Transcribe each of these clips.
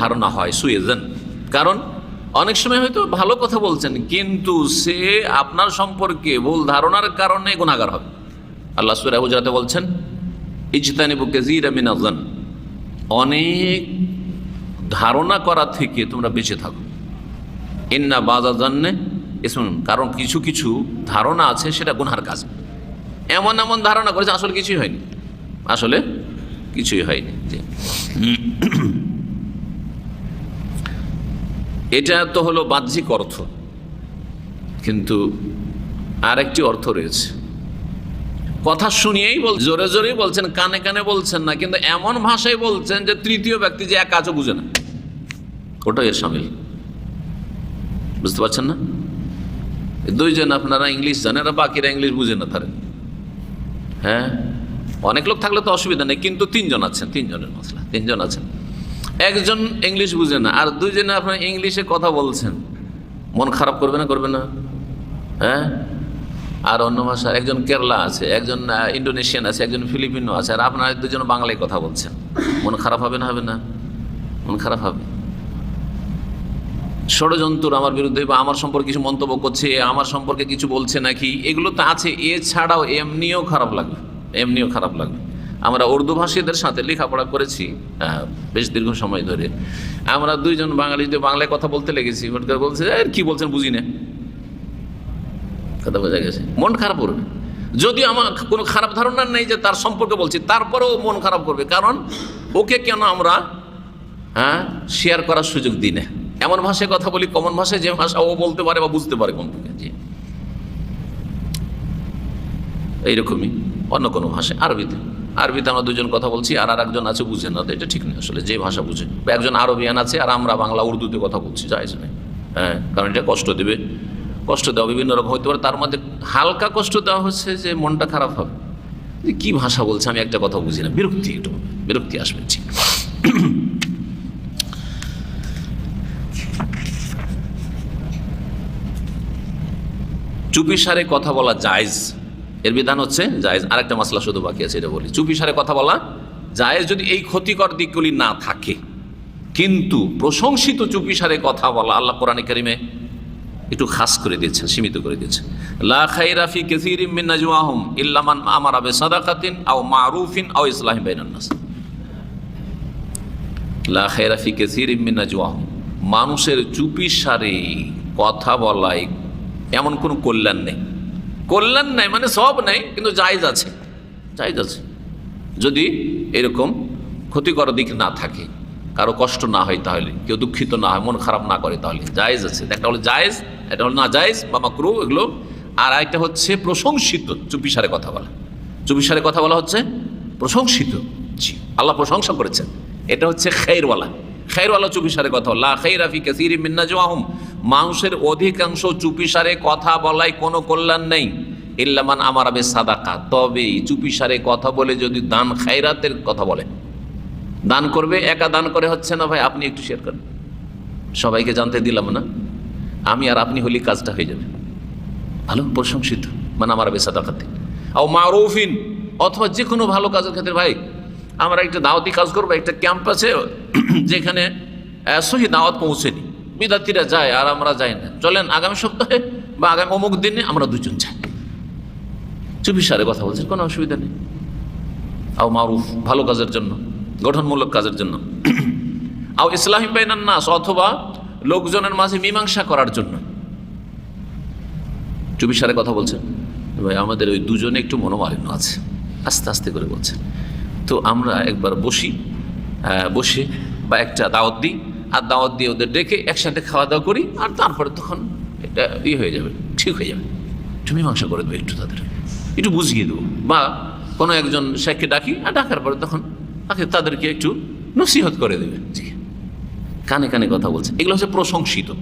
ধারণা হয় সুয়েজেন। কারণ অনেক সময় হয়তো ভালো কথা বলছেন, কিন্তু সে আপনার সম্পর্কে ভুল ধারণার কারণে গুণাগার হবে। আল্লাহ সুরা হুজরাতে বলছেন, ইজতানিবু কেজির মিনাজন অনেক ধারণা করা থেকে তোমরা বেঁচে থাকো। ইন্না বাজা জান্নে শুনুন কারণ কিছু কিছু ধারণা আছে, সেটা গুনহার কাজ। এমন এমন ধারণা করেছে, আসলে কিছুই হয়নি। আসলে কিছুই হয়নি। এটা তো হলো বাহ্যিক অর্থ। কিন্তু আরেকটি অর্থ রয়েছে। কথা শুনিয়েই বল, জোরে জোরেই বলছেন, কানে কানে বলছেন না, কিন্তু এমন ভাষায় বলছেন যে তৃতীয় ব্যক্তি যে এক কাজও বুঝে না। ওটাই এর সামিল। বুঝতে পারছেন না? দুইজন আপনারা ইংলিশ জানেন, আর বাকিরা ইংলিশ বুঝে না তারা হ্যাঁ? অনেক লোক থাকলে তো অসুবিধা নেই, কিন্তু তিনজন আছেন, তিনজনের মশলা, তিনজন আছেন। একজন ইংলিশ বুঝে না আর দুইজনে আপনার ইংলিশে কথা বলছেন। মন খারাপ করবে না করবে না? হ্যাঁ? আর অন্য ভাষা একজন কেরালা আছে একজন আহ, ইন্দোনেশিয়ান আছে একজন ফিলিপিনো আছে আর আপনার দুজন বাংলায় কথা বলছেন। মন খারাপ হবে না হবে না? মন খারাপ হবে। ষড়যন্ত্র আমার বিরুদ্ধে বা আমার সম্পর্কে কিছু মন্তব্য করছে আমার সম্পর্কে কিছু বলছে নাকি এগুলো তো আছে এছাড়াও এমনিও খারাপ লাগবে এমনিও খারাপ লাগবে। আমরা উর্দু ভাষীদের সাথে লেখাপড়া করেছি বেশ দীর্ঘ সময় ধরে। আমরা দুইজন বাঙালি যে বাংলায় কথা বলতে লেগেছি বলছে "এর কি বলছেন বুঝি না? কথা বোঝা গেছে। মন খারাপ করবে যদি আমার কোনো খারাপ ধারণা নেই যে তার সম্পর্কে বলছি, তারপরেও মন খারাপ করবে, কারণ ওকে কেন আমরা হ্যাঁ শেয়ার করার সুযোগ দিই না? এমন ভাষায় কথা বলি কমন ভাষায় যে ভাষা ও বলতে পারে বা বুঝতে পারে কোন এইরকমই, অন্য কোনো ভাষায়, আরবিতে। আরবিতে আমরা দুজন কথা বলছি, আর আর একজন আছে বুঝে না এটা ঠিক নেই আসলে, যে ভাষা বুঝে। একজন আরবিয়ান আছে, আর আমরা বাংলা, উর্দুতে কথা বলছি যাইজ নেই হ্যাঁ কারণ এটা কষ্ট দেবে। কষ্ট দেওয়া বিভিন্ন রকম হতে পারে, তার মধ্যে হালকা কষ্ট দেওয়া হচ্ছে যে মনটা খারাপ হবে। যে কী ভাষা বলছে, আমি একটা কথা বুঝি না, বিরক্তি একটু বিরক্তি আসবে, ঠিক। চুপি সারে কথা বলা জায়েজ। এর বিধান হচ্ছে জায়েজ, আরেকটা মশলা শুধু বাকি আছে, এটা বলি। চুপি সারে কথা বলা, জায়েজ যদি এই ক্ষতিকর দিকগুলি না থাকে, কিন্তু প্রশংসিত চুপি সারে কথা বলা, আল্লাহ কোরআন কারিমে একটু খাস করে দিয়েছেন, সীমিত করে দিয়েছেন। লা খাইরাফি কাসীরিম মিন নাজওয়াহুম ইল্লা মান আমারা বিসাদাকাতিন আও মারুফিন আও ইসলাহি বাইনান নাস। লা খাইরাফি কাসীরিম মিন নাজওয়াহুম, মানুষের চুপি সারে কথা বলায় এমন কোনো কল্যাণ নেই। কল্যাণ নাই মানে সব নাই, কিন্তু জায়জ আছে। জায়জ আছে। যদি এরকম ক্ষতিকর দিক না থাকে, কারও কষ্ট না হয় তাহলে, কেউ দুঃখিত না হয়, মন খারাপ না করে তাহলে, জায়েজ আছে। একটা হলো জায়েজ, একটা হলো না জায়েজ, বা মাকরু এগুলো। আর একটা হচ্ছে প্রশংসিত চুপিসারে কথা বলা। চুপিসারে কথা বলা হচ্ছে প্রশংসিত। জি, আল্লাহ প্রশংসা করেছেন। এটা হচ্ছে খেরওয়ালা খেরওয়ালা চুপিসারে কথা বলা। খেরাফি কাসির মিন্না জওয়াহুম মানুষের অধিকাংশ চুপিসারে কথা বলায় কোনো কল্যাণ নেই। ইল্লামান আমার আবে সাদাকা। তবে চুপিসারে কথা বলে যদি দান খায়রাতের কথা বলে, দান করবে, একা দান করে হচ্ছে না ভাই? আপনি একটু শেয়ার করেন। সবাইকে জানতে দিলাম না। আমি আর আপনি হলি কাজটা হয়ে যাবে। ভালো, প্রশংসিত। মানে আমার বেসা দেখাতে ও মারুফিন, অথবা যে কোনো ভালো কাজের ক্ষেত্রে ভাই, আমরা একটা দাওয়াতি কাজ করব, একটা ক্যাম্প আছে যেখানে সহি দাওয়াত পৌঁছেনি বিদ্যার্থীরা যায় আর আমরা যাই না। চলেন আগামী সপ্তাহে বা আগামী অমুক দিনে আমরা দুজন যাই। চুপিসারে কথা বলছেন, কোনো অসুবিধা নেই। আও মারুফ, ভালো কাজের জন্য, গঠনমূলক কাজের জন্য। আও ইসলাহিম বাইনান নাস, অথবা লোকজনের মাঝে মীমাংসা করার জন্য। চুপিসারে কথা বলছেন, ভাই, আমাদের ওই দুজনে একটু মনোমালিন্য আছে। আস্তে আস্তে করে বলছেন। তো আমরা একবার বসি বসে বা একটা দাওয়াত দিই। আর দাওয়াত দিয়ে ওদের ডেকে একসাথে খাওয়া দাওয়া করি, আর তারপরে তখন এটা ইয়ে হয়ে যাবে, ঠিক হয়ে যাবে। একটু মীমাংসা করে দেবো একটু তাদের। একটু বুঝিয়ে দেবো। বা কোনো একজন শেখকে ডাকি, আর ডাকার পরে তখন তাকে, তাদেরকে একটু নসিহত করে দেবে। জি। কানে কানে কথা বলছে। এগুলো হচ্ছে প্রশংসিত।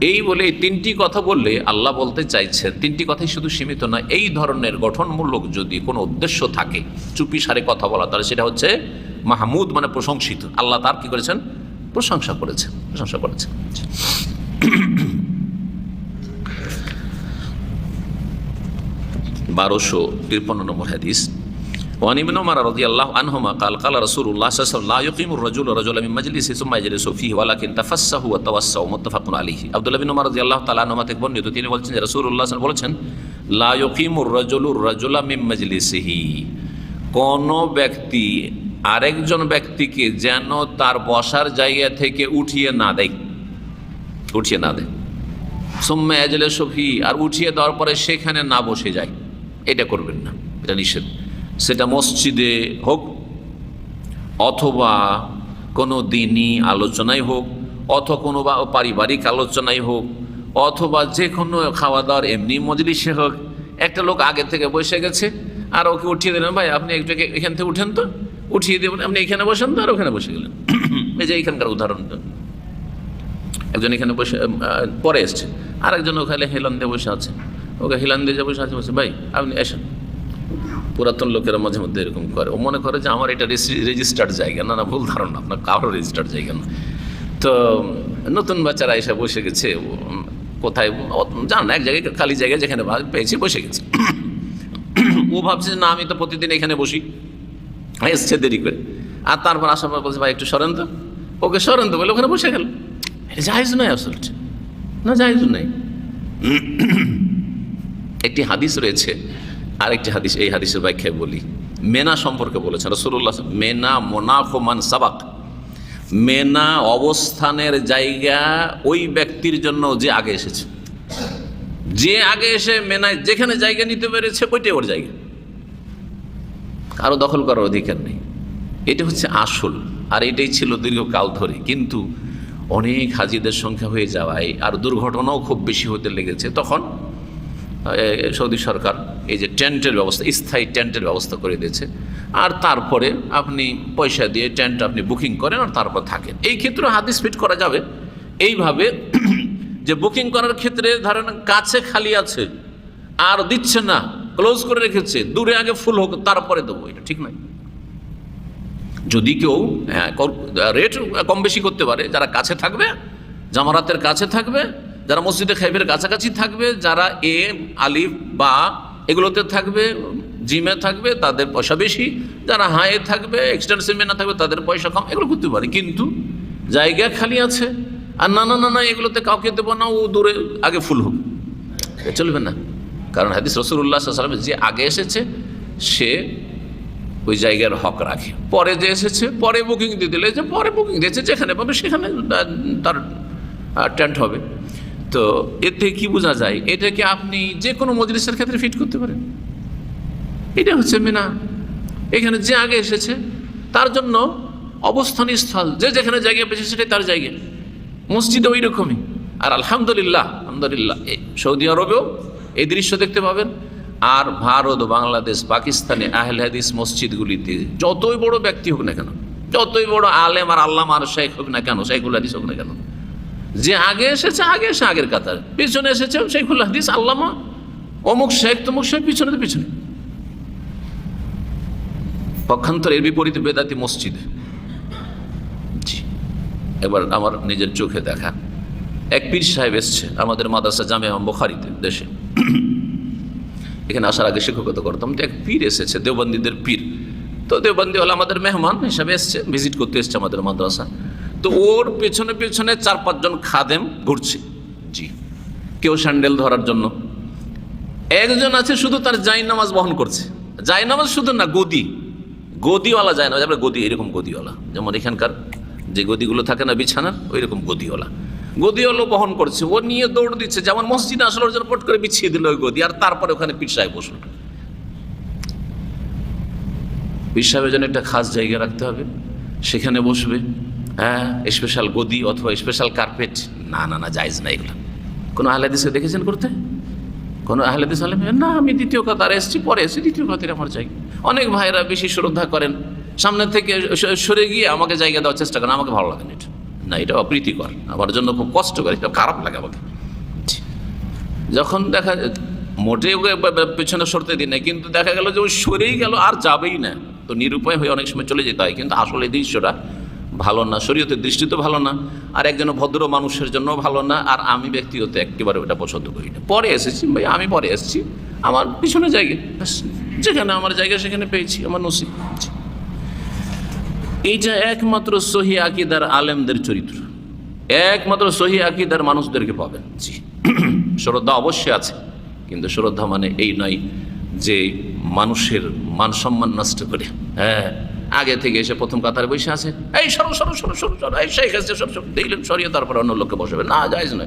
এই বলে এই তিনটি কথা বললে আল্লাহ বলতে চাইছেন, তিনটি কথাই শুধু সীমিত না এই ধরনের গঠনমূলক যদি কোনো উদ্দেশ্য থাকে, চুপি সারে কথা বলা, তাহলে সেটা হচ্ছে মাহমুদ মানে প্রশংসিত। আল্লাহ তার কি করেছেন? প্রশংসা করেছেন প্রশংসা করেছেন বারোশো তিরপন্ন নম্বর হাদিস وعن ابن عمر رضي الله عنهما قال قال رسول الله صلى الله عليه وسلم لا يقيم الرجل رجلا من مجلس ثم يجلس فيه ولكن تفسه وتوسعوا متفق عليه عبد الله بن عمر رضي الله تعالى عنهما থেকে বর্ণিত তিনি বলছেন যে রাসূলুল্লাহ সাল্লাল্লাহু আলাইহি ওয়াসাল্লাম বলেছেন লা ইউকিমুর রাজুলু রাজুলা মিন মাজলিসিহি কোন ব্যক্তি আরেকজন ব্যক্তিকে যেন তার বসার জায়গা থেকে উঠিয়ে না দেয়। উঠিয়ে না দেয়। সোম্মা এজলে সফি, আর উঠিয়ে দেওয়ার পরে সেখানে না বসে যায়। এটা করবেন না, এটা নিষেধ। সেটা মসজিদে হোক, অথবা কোনো দিনই আলোচনায় হোক, অথবা কোনো বা পারিবারিক আলোচনায় হোক, অথবা যে কোনো খাওয়া দাওয়ার এমনি মজলিসে হোক, একটা লোক আগে থেকে বসে গেছে, আর ওকে উঠিয়ে দিলেন, ভাই, আপনি একটু এখান থেকে উঠেন তো। উঠিয়ে দেবেন আপনি এখানে বসেন তো আর ওখানে বসে গেলেন। এই যে এখানকার উদাহরণটা একজন এখানে বসে পরে এসছে। আর একজন ওখানে হেলান দিয়ে বসে আছে। ওকে হেলান দিয়ে বসে আছে, বলছে, ভাই, আপনি এসেন। পুরাতন লোকেরা মাঝে মধ্যে এরকম করে। ও মনে করে যে আমার এটা রেজিস্টার্ড জায়গা। না না, ভুল ধারণা, আপনার কারও রেজিস্টার্ড জায়গা না। তো, নতুন বাচ্চারা এসে বসে গেছে। কোথায় জান না, এক জায়গায়, খালি জায়গায় যেখানে পেয়েছি, বসে গেছে। ও ভাবছে না, আমি তো প্রতিদিন এখানে বসি। এসছে দেরি করে। আর তারপর আসার পর বলছে, ভাই, একটু সরেন তো। ওকে সরেন তো বলে ওখানে বসে গেল। এটা জাহেজ নয় আসলে। না জাহেজ নাই একটি হাদিস রয়েছে, আরেকটি হাদিস, এই হাদিসের ব্যাখ্যায় বলি। মেনা সম্পর্কে বলেছেন রসুল্লাহ মেনা মোনাফোমান সাবাক। মেনা অবস্থানের জায়গা ওই ব্যক্তির জন্য যে আগে এসেছে। যে আগে এসে মেনায় যেখানে জায়গা নিতে পেরেছে, ওইটাই ওর জায়গা। কারও দখল করার অধিকার নেই। এটা হচ্ছে আসল, আর এটাই ছিল দীর্ঘকাল ধরে। কিন্তু অনেক হাজিদের সংখ্যা হয়ে যাওয়ায় আর দুর্ঘটনাও খুব বেশি হতে লেগেছে। তখন সৌদি সরকার এই যে টেন্টের ব্যবস্থা, স্থায়ী টেন্টের ব্যবস্থা করে দিয়েছে। আর তারপরে আপনি পয়সা দিয়ে টেন্ট আপনি বুকিং করেন আর তারপর থাকেন। এই ক্ষেত্রে হাদিস ফিট করা যাবে। এইভাবে যে বুকিং করার ক্ষেত্রে ধরেন কাছে খালি আছে, আর দিচ্ছে না ক্লোজ করে রেখেছে দূরে আগে ফুল হোক তারপরে দেবো এটা ঠিক নয়। যদি কেউ হ্যাঁ, রেট কম বেশি করতে পারে যারা কাছে থাকবে জামারাতের কাছে থাকবে যারা মসজিদে খাইবের কাছাকাছি থাকবে যারা এ আলিফ বা এগুলোতে থাকবে জিমে থাকবে তাদের পয়সা বেশি যারা হায়ে থাকবে এক্সটেন্সিভ মেনা থাকবে তাদের পয়সা কম এগুলো করতে পারে। কিন্তু জায়গা খালি আছে আর না না না না এগুলোতে কাউকে দেবো না ও দূরে আগে ফুল হোক। চলবে না। কারণ হাদিস রসুল্লাহ সাল্লাম যে আগে এসেছে, সে ওই জায়গার হক রাখে। পরে যে এসেছে, পরে বুকিং দিয়ে দিলে, যে পরে বুকিং দিয়েছে যেখানে পাবে সেখানে তার টেন্ট হবে। তো এর থেকে কী বোঝা যায়? এটাকে আপনি যে কোনো মজলিসের ক্ষেত্রে ফিট করতে পারেন। এটা হচ্ছে মিনা। এখানে যে আগে এসেছে, তার জন্য অবস্থান স্থল, যে যেখানে জায়গা পেয়েছে সেটাই তার জায়গা। মসজিদে ওই রকমই আর আলহামদুলিল্লাহ আলহামদুলিল্লাহ সৌদি আরবেও এই দৃশ্য দেখতে পাবেন। আর ভারত, বাংলাদেশ, পাকিস্তানে আহল হাদিস মসজিদগুলিতে যতই বড় ব্যক্তি হোক না কেন, যতই বড় আলেম আর আল্লাহ আর শেখ হোক না কেন শেখুল হাদিস হোক না কেন, যে আগে এসেছে, আগে এসে আগের কাতার পিছনে এসেছে শেখুল হাদিস, আল্লামা, অমুক শেখ তমুক শেখ পিছনে তো পিছনে। পক্ষান্তর এর বিপরীতে বেদাতি মসজিদ। এবার আমার নিজের চোখে দেখা। এক পীর সাহেব এসছে, আমাদের মাদ্রাসা জামে বোখারিতে, দেশে। এখানে আসার আগে শিক্ষকতা করতাম, তো এক পীর এসেছে, দেওবন্দীদের পীর। তো দেওবন্দি হলো আমাদের মেহমান হিসাবে এসছে ভিজিট করতে এসছে আমাদের মাদ্রাসা। তো ওর পেছনে পেছনে চার পাঁচজন খাদেম ঘুরছে। জি। কেউ স্যান্ডেল ধরার জন্য। একজন আছে শুধু তার জাই নামাজ বহন করছে। জাই নামাজ শুধু না, গদি। গদিওয়ালা যায় না আমরা গদি, এরকম গদিওয়ালা। যেমন এখানকার যে গদিগুলো থাকে না বিছানার ওই রকম গদিওয়ালা। গদিওয়ালা বহন করছে। ও নিয়ে দৌড় দিচ্ছে। যেমন মসজিদে আসলে, ওর জন্য পট করে বিছিয়ে দিল ওই গদি, আর তারপরে ওখানে সাহেব বসল। পীর জন্য একটা খাস জায়গা রাখতে হবে। সেখানে বসবে। হ্যাঁ স্পেশাল গদি অথবা স্পেশাল কার্পেট না না না, জায়জ না এগুলো। কোনো আহলাদিসে দেখেছেন করতে? কোনো আহলাদিস আলম? না, আমি দ্বিতীয় কাতারে এসেছি, পরে এসেছি, দ্বিতীয় কাতারে আমার জায়গা। অনেক ভাইরা বেশি শ্রদ্ধা করেন। সামনে থেকে সরে গিয়ে আমাকে জায়গা দেওয়ার চেষ্টা করেন, আমাকে ভালো লাগে না এটা। না এটা অপ্রীতিকর আমার জন্য খুব কষ্টকর, এটা খারাপ লাগে আমাকে। যখন দেখা ব- পেছনে সরতে দিই না কিন্তু দেখা গেল যে ও সরেই গেল, আর যাবেই না তো নিরুপায় হয়ে অনেক সময় চলে যেতে হয়, কিন্তু আসলে দৃশ্যটা ভালো না, শরীয়তের দৃষ্টিতে ভালো না, আর একজন ভদ্র মানুষের জন্য ভালো না, আর আমি ব্যক্তিগত একেবারে ওটা পছন্দ করি না পরে এসেছি, ভাই, আমি পরে এসেছি, আমার পিছনে জায়গা যেখানে আমার জায়গা, সেখানে পেয়েছি, আমার নসিব। এইটা একমাত্র সহি আকিদার আলেমদের চরিত্র। একমাত্র সহি আকিদার মানুষদেরকে পাবেন। জি। শ্রদ্ধা অবশ্যই আছে। কিন্তু শ্রদ্ধা মানে এই নয় যে মানুষের মান সম্মান নষ্ট করে। হ্যাঁ আগে থেকে এসে প্রথম কাতারে বসে আছে, এই সরো সরো সরো সরো সরো, এই শেখ আছে সব সব দেখলেন সরিয়ে তারপর অন্য লোককে বসাবে না, যাইজ নয়।